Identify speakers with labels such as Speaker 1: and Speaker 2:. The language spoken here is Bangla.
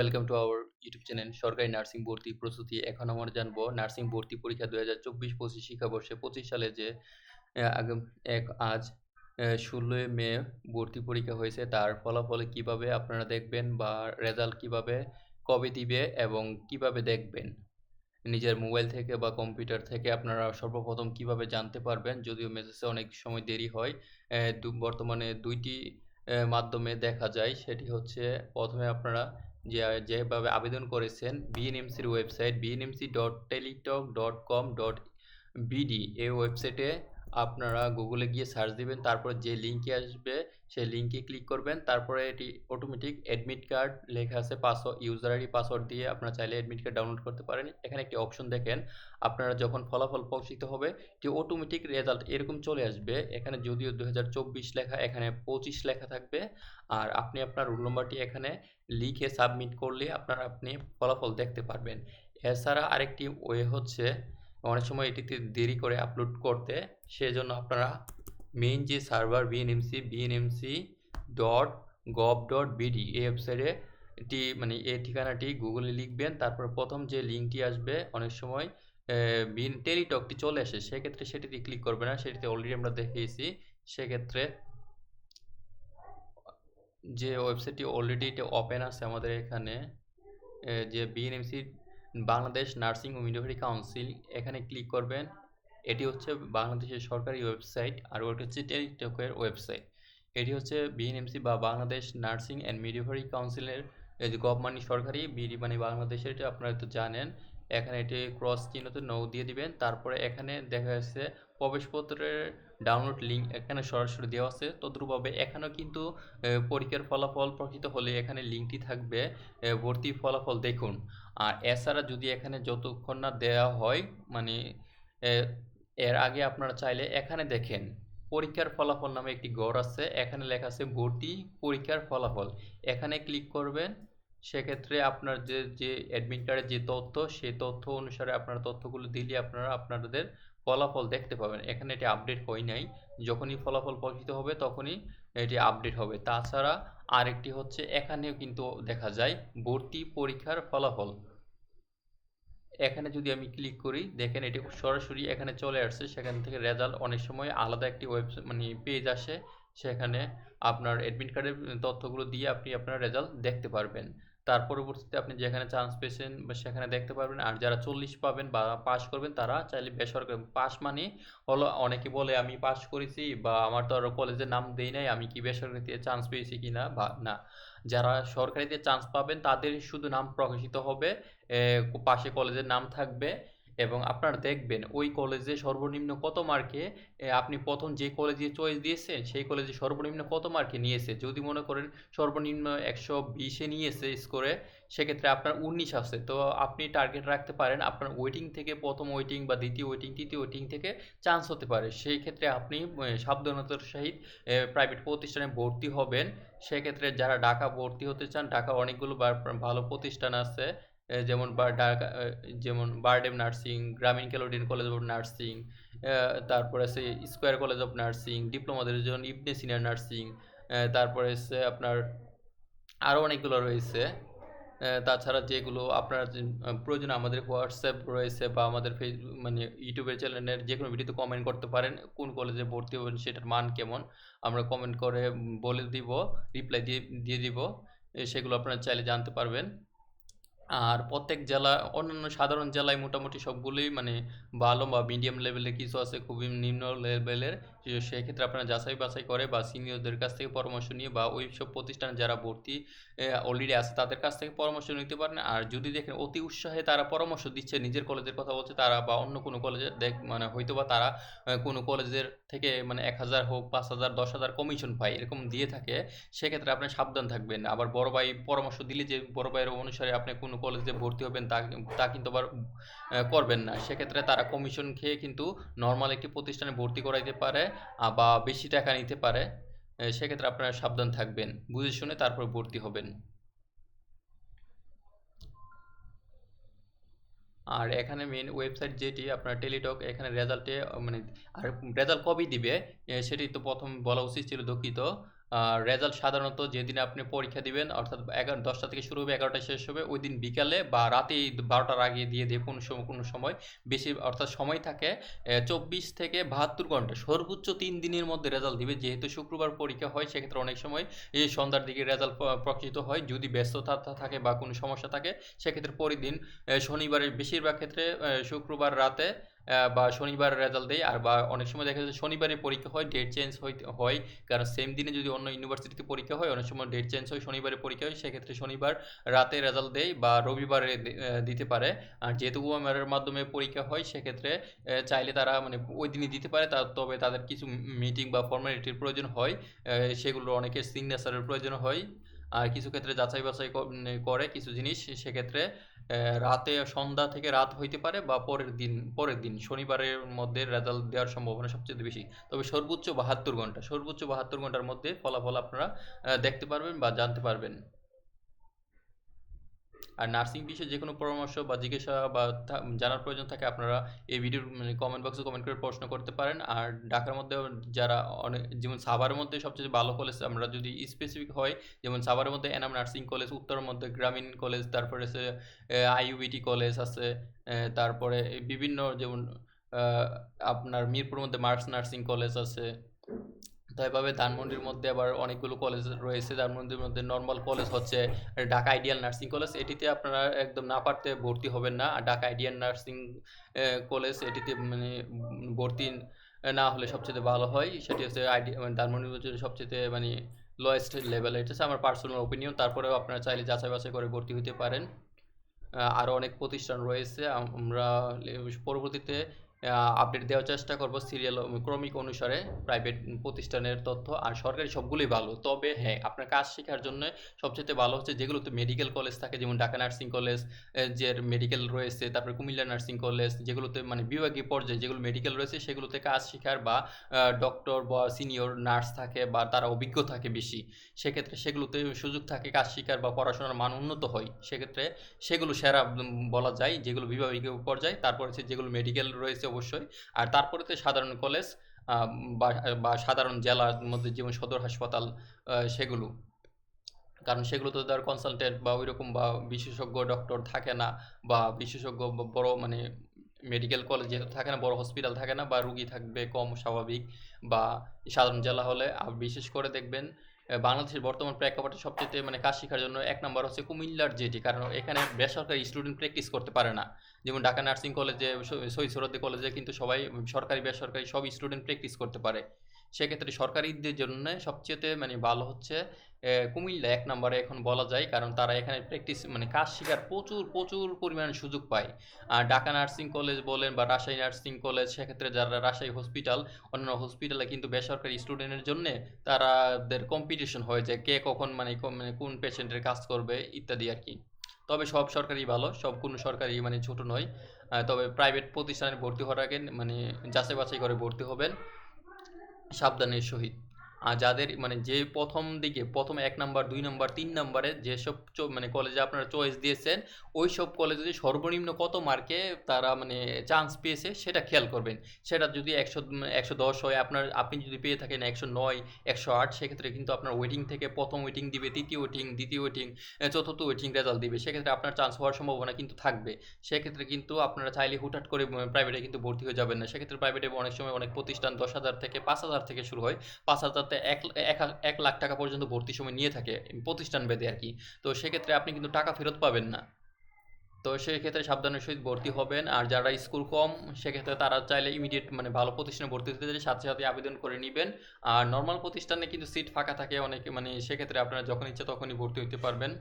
Speaker 1: Welcome to our YouTube channel সরকারি নার্সিং ভর্তি প্রস্তুতি। এখন আমরা জানব নার্সিং ভর্তি পরীক্ষা দুই হাজার চব্বিশ পঁচিশ শিক্ষাবর্ষে পঁচিশ সালে যে এক, আজ ষোলোই মে ভর্তি পরীক্ষা হয়েছে, তার ফলাফলে কীভাবে আপনারা দেখবেন বা রেজাল্ট কীভাবে, কবে দিবে এবং কীভাবে দেখবেন? নিজের মোবাইল থেকে বা কম্পিউটার থেকে আপনারা সর্বপ্রথম কীভাবে জানতে পারবেন? যদিও মেসেজে অনেক সময় দেরি হয় বর্তমানে দুইটি মাধ্যমে দেখা যায়। সেটি হচ্ছে, প্রথমে আপনারা যে, যেভাবে আবেদন করেছেন বিএনএমসির website BNMC dot Teletalk dot com dot BD এই ওয়েবসাইটে আপনারা গুগলে গিয়ে সার্চ দিবেন, তারপর যে লিঙ্কে আসবে, সেই লিঙ্কে ক্লিক করবেন, তারপরে এটি অটোমেটিক অ্যাডমিট কার্ড লেখা আছে পাসওয়ার্ড ইউজার আইডি পাসওয়ার্ড দিয়ে আপনারা চাইলে অ্যাডমিট কার্ড ডাউনলোড করতে পারেন। এখানে একটি অপশন দেখেন, আপনারা যখন ফলাফল প্রকাশিত হবে, এটি অটোমেটিক রেজাল্ট এরকম চলে আসবে। এখানে যদিও দু হাজার চব্বিশ লেখা, এখানে পঁচিশ লেখা থাকবে। আর আপনি আপনার রোল নম্বরটি এখানে লিখে সাবমিট করলে আপনার আপনি ফলাফল দেখতে পারবেন। এছাড়া আরেকটি ওয়ে হচ্ছে অনেক সময় এটিতে দেরি করে আপলোড করতে, সেজন্য আপনারা মেইন যে server BNMC BNMC dot gov dot BD এই ওয়েবসাইটে এটি মানে এই ঠিকানাটি গুগলে লিখবেন, তারপর প্রথম যে লিঙ্কটি আসবে, অনেক সময় বিন টেলিটকটি চলে আসে, সেক্ষেত্রে সেটিতে ক্লিক করবে না, সেটিতে অলরেডি আমরা দেখিয়েছি, সেক্ষেত্রে যে ওয়েবসাইটটি অলরেডি এটা ওপেন আছে আমাদের এখানে যে বিএনএমসি বাংলাদেশ নার্সিং ও মিডওয়াইফারি কাউন্সিল, এখানে ক্লিক করবেন। এটি হচ্ছে বাংলাদেশের সরকারি ওয়েবসাইট আর ওটা হচ্ছে টেলিটকের ওয়েবসাইট এটি হচ্ছে বিএনএমসি বা বাংলাদেশ নার্সিং অ্যান্ড মিডওয়াইফারি কাউন্সিলের যে গভ মানে সরকারি, বিডি মানে বাংলাদেশের, এটা আপনারা তো জানেন। এখানে এটি ক্রস চিহ্নতে নৌ দিয়ে দিবেন। তারপরে এখানে দেখা যাচ্ছে প্রবেশপত্রের ডাউনলোড লিঙ্ক এখানে সরাসরি দেওয়া আছে। তদ্রুপভাবে এখানেও কিন্তু পরীক্ষার ফলাফল প্রকৃত হলে এখানে লিঙ্কটি থাকবে। ভর্তি ফলাফল দেখুন। আর এছাড়া যদি এখানে যতক্ষণ না দেওয়া হয় মানে এর আগে আপনারা চাইলে এখানে দেখেন, পরীক্ষার ফলাফল নামে একটি গড় আছে। এখানে লেখা আছে ভর্তি পরীক্ষার ফলাফল। এখানে ক্লিক করবেন সেক্ষেত্রে আপনার যে যে অ্যাডমিট কার্ডের যে তথ্য, সেই তথ্য অনুসারে আপনার তথ্যগুলো দিলে আপনারা আপনাদের ফলাফল দেখতে পাবেন। এখানে এটি আপডেট হয় নাই। যখনই ফলাফল প্রকাশিত হবে, তখনই এটি আপডেট হবে। তাছাড়া আরেকটি হচ্ছে, এখানেও কিন্তু দেখা যায়, ভর্তি পরীক্ষার ফলাফল। এখানে যদি আমি ক্লিক করি, দেখেন এটি সরাসরি এখানে চলে আসছে। সেখান থেকে রেজাল্ট অনেক সময় আলাদা একটি ওয়েবসাইট মানে পেজ আসে। সেখানে আপনার অ্যাডমিট কার্ডের তথ্যগুলো দিয়ে আপনি আপনার রেজাল্ট দেখতে পারবেন। তার পরবর্তীতে আপনি যেখানে চান্স পেয়েছেন বা সেখানে দেখতে পারবেন, আর যারা চল্লিশ পাবেন বা পাশ করবেন, তারা চাইলে বেসরকারি পাশ মানে হলো অনেকে বলে, আমি পাশ করেছি বা আমার তো আরও কলেজের নাম দেই নাই, আমি কি বেসরকারিতে চান্স পেয়েছি কি না বা না। যারা সরকারিতে চান্স পাবেন, তাদের শুধু নাম প্রকাশিত হবে পাশে কলেজের নাম থাকবে এবং আপনারা দেখবেন ওই কলেজে সর্বনিম্ন কত মার্কে আপনি প্রথম যে কলেজে চয়েস দিয়েছেন, সেই কলেজে সর্বনিম্ন কত মার্কে নিয়েছে? যদি মনে করেন সর্বনিম্ন একশো বিশে নিয়েছে স্কোরে সেক্ষেত্রে আপনার উনিশ আছে। তো আপনি টার্গেট রাখতে পারেন, আপনার ওয়েটিং থেকে প্রথম ওয়েটিং বা দ্বিতীয় ওয়েটিং তৃতীয় ওয়েটিং থেকে চান্স হতে পারে। সেই ক্ষেত্রে আপনি সাবধানতার সহিত প্রাইভেট প্রতিষ্ঠানে ভর্তি হবেন। সেক্ষেত্রে যারা ঢাকা ভর্তি হতে চান ঢাকা অনেকগুলো ভালো প্রতিষ্ঠান আছে। যেমন ঢাকা যেমন বারডেম নার্সিং, গ্রামীণ ক্যালোডিন কলেজ অফ নার্সিং তারপরে আছে স্কোয়ার কলেজ অফ নার্সিং ডিপ্লোমাদের জন্য ইবনে সিনিয়র নার্সিং তারপরে আছে আপনার আরও অনেকগুলো রয়েছে। তাছাড়া যেগুলো আপনার প্রয়োজন আমাদের হোয়াটসঅ্যাপ রয়েছে বা আমাদের ফেসবুক মানে ইউটিউবের চ্যানেলের যে কোনো ভিডিওতে কমেন্ট করতে পারেন, কোন কলেজে ভর্তি হবেন সেটার মান কেমন, আমরা কমেন্ট করে বলে দিব রিপ্লাই দিয়ে দিয়ে দিব সেগুলো আপনারা চাইলে জানতে পারবেন। আর প্রত্যেক জেলা, অন্যান্য সাধারণ জেলায় মোটামুটি সবগুলোই মানে ভালো বা মিডিয়াম লেভেলের কিছু আছে, খুবই নিম্ন লেভেলের সেক্ষেত্রে আপনারা যাচাই বাছাই করে বা সিনিয়রদের কাছ থেকে পরামর্শ নিয়ে বা ওই সব প্রতিষ্ঠানে যারা ভর্তি অলরেডি আছে তাদের কাছ থেকে পরামর্শ নিতে পারেন। আর যদি দেখেন অতি উৎসাহে তারা পরামর্শ দিচ্ছে, নিজের কলেজের কথা বলছে তারা বা অন্য কোনো কলেজে, দেখ মানে হয়তো বা তারা কোনো কলেজের থেকে মানে এক হাজার হোক, পাঁচ হাজার, দশ হাজার কমিশন পায়, এরকম দিয়ে থাকে, সেক্ষেত্রে আপনি সাবধান থাকবেন। আবার বড় ভাই পরামর্শ দিলে যে বড় ভাইয়ের অনুসারে আপনি কোনো কলেজে ভর্তি হবেন তা তা কিন্তু আবার করবেন না। সেক্ষেত্রে তারা কমিশন খেয়ে কিন্তু নর্মাল একটি প্রতিষ্ঠানে ভর্তি করাইতে পারে। বা বেশি টাকা নিতে পারে সেক্ষেত্রে আপনারা সাবধান থাকবেন। বুঝে শুনে তারপর ভর্তি হবেন। আর এখানে মেন ওয়েবসাইট যেটি, আপনার টেলিটক এখানে রেজাল্টে মানে আর রেজাল্ট কবে দিবে সেটি তো প্রথম বলা উচিত ছিল দুঃখিত। রেজাল্ট সাধারণত যেদিন আপনি পরীক্ষা দিবেন, অর্থাৎ এগারো, দশটা থেকে শুরু হবে, এগারোটা শেষ হবে, ওই দিন বিকালে বা রাতে বারোটার আগে দিয়ে দিয়ে কোনো সময় কোনো সময় বেশি, অর্থাৎ সময় থাকে চব্বিশ থেকে বাহাত্তর ঘণ্টা। সর্বোচ্চ তিন দিনের মধ্যে রেজাল্ট দিবে। যেহেতু শুক্রবার পরীক্ষা হয়, সেক্ষেত্রে অনেক সময় এই সন্ধ্যার দিকে রেজাল্ট প্রকাশিত হয়। যদি ব্যস্ততা থাকে বা কোনো সমস্যা থাকে, সেক্ষেত্রে পরের দিন শনিবারের বেশিরভাগ ক্ষেত্রে শুক্রবার রাতে বা শনিবার রেজাল্ট দেয়। আর বা অনেক সময় দেখা যায় শনিবারে পরীক্ষা হয় ডেট চেঞ্জ হয়। কারণ সেম দিনে যদি অন্য ইউনিভার্সিটিতে পরীক্ষা হয়, অনেক সময় ডেট চেঞ্জ হয়, শনিবারে পরীক্ষা হয়, সেক্ষেত্রে শনিবার রাতে রেজাল্ট দেয় বা রবিবারে দিতে পারে। আর যেহেতু ওএমআরের মাধ্যমে পরীক্ষা হয়, সেক্ষেত্রে চাইলে তারা মানে ওই দিনই দিতে পারে। তা, তবে তাদের কিছু মিটিং বা ফর্মালিটির প্রয়োজন হয়। সেগুলো অনেকের সিগনেচারের প্রয়োজন হয়। আর কিছু ক্ষেত্রে যাচাই বাছাই করে কিছু জিনিস, সেক্ষেত্রে রাতে সন্ধ্যা থেকে রাত হইতে পারে বা পরের দিন পরের দিন, শনিবারের মধ্যে রেজাল্ট দেওয়ার সম্ভাবনা সবচেয়ে বেশি। তবে সর্বোচ্চ বাহাত্তর ঘণ্টা, সর্বোচ্চ বাহাত্তর ঘণ্টার মধ্যে ফলাফল আপনারা দেখতে পারবেন বা জানতে পারবেন। আর নার্সিং বিষয়ে যে কোনো পরামর্শ বা জিজ্ঞাসা বা জানার প্রয়োজন থাকে আপনারা এই ভিডিওর মানে কমেন্ট বক্সে কমেন্ট করে প্রশ্ন করতে পারেন। আর ঢাকার মধ্যে যারা অনেক যেমন সাভারের মধ্যে সবচেয়ে ভালো কলেজ আমরা যদি স্পেসিফিক হয়, যেমন সাভারের মধ্যে এনাম নার্সিং কলেজ উত্তরের মধ্যে গ্রামীণ কলেজ তারপরে আছে আইইউবিটি কলেজ আছে তারপরে বিভিন্ন যেমন আপনার মিরপুরের মধ্যে মার্কস নার্সিং কলেজ আছে তো এভাবে ধানমন্ডির মধ্যে আবার অনেকগুলো কলেজ রয়েছে। ধানমন্ডির মধ্যে নর্মাল কলেজ হচ্ছে ঢাকা আইডিয়াল নার্সিং কলেজ এটিতে আপনারা একদম না পারতে ভর্তি হবেন না। আর ঢাকা আইডিয়াল নার্সিং কলেজ এটিতে মানে ভর্তি না হলে সবচেয়ে ভালো হয়। সেটি হচ্ছে আইডি মানে মধ্যে সবচেয়ে মানে লোয়েস্ট লেভেল এটা হচ্ছে আমার পার্সোনাল ওপিনিয়ন তারপরেও আপনারা চাইলে যাচাই বাছাই করে ভর্তি হতে পারেন। আরও অনেক প্রতিষ্ঠান রয়েছে। আমরা পরবর্তীতে আপডেট দেওয়ার চেষ্টা করব সিরিয়াল ক্রমিক অনুসারে প্রাইভেট প্রতিষ্ঠানের তথ্য আর সরকারি সবগুলোই ভালো। তবে হ্যাঁ আপনার কাজ শেখার জন্য সবচেয়ে ভালো হচ্ছে যেগুলোতে মেডিকেল কলেজ থাকে, যেমন ঢাকা নার্সিং কলেজ যে মেডিকেল রয়েছে, তারপরে কুমিল্লা নার্সিং কলেজ যেগুলোতে মানে বিভাগীয় পর্যায়ে যেগুলো মেডিকেল রয়েছে সেগুলোতে কাজ শেখার বা ডক্টর বা সিনিয়র নার্স থাকে বা তারা অভিজ্ঞ থাকে বেশি। সেক্ষেত্রে সেগুলোতে সুযোগ থাকে কাজ শেখার বা পড়াশোনার মান উন্নত হয়। সেক্ষেত্রে সেগুলো সেরা বলা যায়, যেগুলো বিভাগীয় পর্যায়ে, তারপর হচ্ছে যেগুলো মেডিকেল রয়েছে অবশ্যই। আর তারপরে তো সাধারণ কলেজ বা সাধারণ জেলার মধ্যে যেমন সদর হাসপাতাল সেগুলো। কারণ সেগুলো তো তার কনসালটেন্ট বা ওইরকম বা বিশেষজ্ঞ ডক্টর থাকে না, বা বিশেষজ্ঞ বড় মানে মেডিকেল কলেজ যেহেতু থাকে না, বড় হসপিটাল থাকে না, বা রুগী থাকবে কম স্বাভাবিক, বা সাধারণ জেলা হলে, আর বিশেষ করে দেখবেন বাংলাদেশের বর্তমান প্রেক্ষাপটে সবচেয়ে মানে কাজ শেখার জন্য এক নম্বর হচ্ছে কুমিল্লার যেটি কারণ এখানে বেসরকারি স্টুডেন্ট প্র্যাকটিস করতে পারে না। যেমন ঢাকা নার্সিং কলেজে শহীদ সরদ্দি কলেজে কিন্তু সবাই, সরকারি, বেসরকারি সব স্টুডেন্ট প্র্যাকটিস করতে পারে। সেক্ষেত্রে সরকারিদের জন্য সবচেয়ে মানে ভালো হচ্ছে কুমিল্লা এক নম্বরে এখন বলা যায়, কারণ তারা এখানে প্র্যাকটিস মানে কাজ শেখার প্রচুর প্রচুর পরিমাণে সুযোগ পায়। আর ঢাকা নার্সিং কলেজ বলেন বা রাজশাহী নার্সিং কলেজ সেক্ষেত্রে যারা রাজশাহী হসপিটাল অন্যান্য হসপিটালে কিন্তু বেসরকারি স্টুডেন্টের জন্য তারাদের কম্পিটিশন হয়ে যায়, কে কখন মানে মানে কোন পেশেন্টের কাজ করবে, ইত্যাদি আর কি। তবে সব সরকারি ভালো, সব কোনো সরকারি মানে ছোট নয়। তবে প্রাইভেট প্রতিষ্ঠানে ভর্তি হওয়ার আগে মানে যাচাই বাছাই করে ভর্তি হবেন। সাবধানের সহিত। যাদের মানে যে প্রথম দিকে, প্রথম এক নাম্বার, দুই নাম্বার, তিন নাম্বারে যেসব মানে কলেজে আপনারা চয়েস দিয়েছেন ওই সব কলেজে যদি সর্বনিম্ন কত মার্কে তারা মানে চান্স পেয়েছে, সেটা খেয়াল করবেন। সেটা যদি একশো একশো দশ হয়, আপনার, আপনি যদি পেয়ে থাকেন একশো নয়, একশো আট, সেক্ষেত্রে কিন্তু আপনার ওয়েটিং থেকে প্রথম ওয়েটিং দিবে, তৃতীয় ওয়েটিং দ্বিতীয় ওয়েটিং চতুর্থ ওয়েটিং রেজাল্ট দিবে। সেক্ষেত্রে আপনার চান্স হওয়ার সম্ভাবনা কিন্তু থাকবে। সেক্ষেত্রে কিন্তু আপনারা চাইলে হুটহাট করে প্রাইভেটে কিন্তু ভর্তি হয়ে যাবেন না। সেক্ষেত্রে প্রাইভেটে অনেক সময় অনেক প্রতিষ্ঠান দশ হাজার থেকে পাঁচ হাজার থেকে শুরু হয়। পাঁচ হাজারতে এক, এক- এক লাখ টাকা পর্যন্ত ভর্তি সময় নিয়ে থাকে প্রতিষ্ঠান ভেদে আর কি। তো সেক্ষেত্রে আপনি কিন্তু টাকা ফেরত পাবেন না। তো সেক্ষেত্রে সাবধানের সহিত ভর্তি হবেন আর যারা স্কুল কম, সেক্ষেত্রে তারা চাইলে ইমিডিয়েট মানে ভালো প্রতিষ্ঠানে ভর্তি হতে চাইলে সাথে সাথে আবেদন করে নেবেন। আর নর্মাল প্রতিষ্ঠানে কিন্তু সিট ফাঁকা থাকে অনেকে মানে সেক্ষেত্রে আপনারা যখন ইচ্ছা তখনই ভর্তি হতে পারবেন।